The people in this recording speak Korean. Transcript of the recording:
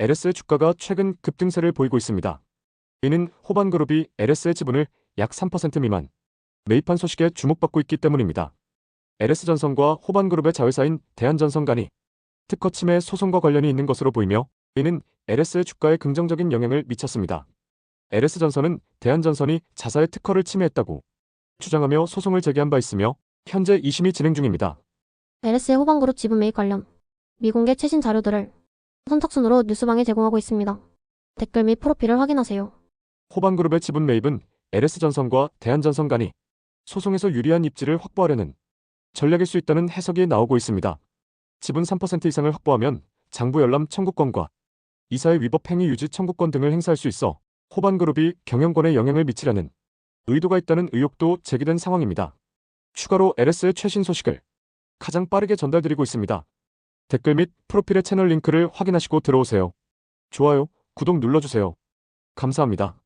LS의 주가가 최근 급등세를 보이고 있습니다. 이는 호반그룹이 LS의 지분을 약 3% 미만 매입한 소식에 주목받고 있기 때문입니다. LS전선과 호반그룹의 자회사인 대한전선 간이 특허 침해 소송과 관련이 있는 것으로 보이며 이는 LS의 주가에 긍정적인 영향을 미쳤습니다. LS전선은 대한전선이 자사의 특허를 침해했다고 주장하며 소송을 제기한 바 있으며 현재 2심이 진행 중입니다. LS의 호반그룹 지분 매입 관련 미공개 최신 자료들을 선착순으로 뉴스방에 제공하고 있습니다. 댓글 및 프로필을 확인하세요. 호반그룹의 지분 매입은 LS전선과 대한전선 간이 소송에서 유리한 입지를 확보하려는 전략일 수 있다는 해석이 나오고 있습니다. 지분 3% 이상을 확보하면 장부 열람 청구권과 이사의 위법 행위 유지 청구권 등을 행사할 수 있어 호반그룹이 경영권에 영향을 미치려는 의도가 있다는 의혹도 제기된 상황입니다. 추가로 LS의 최신 소식을 가장 빠르게 전달드리고 있습니다. 댓글 및 프로필의 채널 링크를 확인하시고 들어오세요. 좋아요, 구독 눌러주세요. 감사합니다.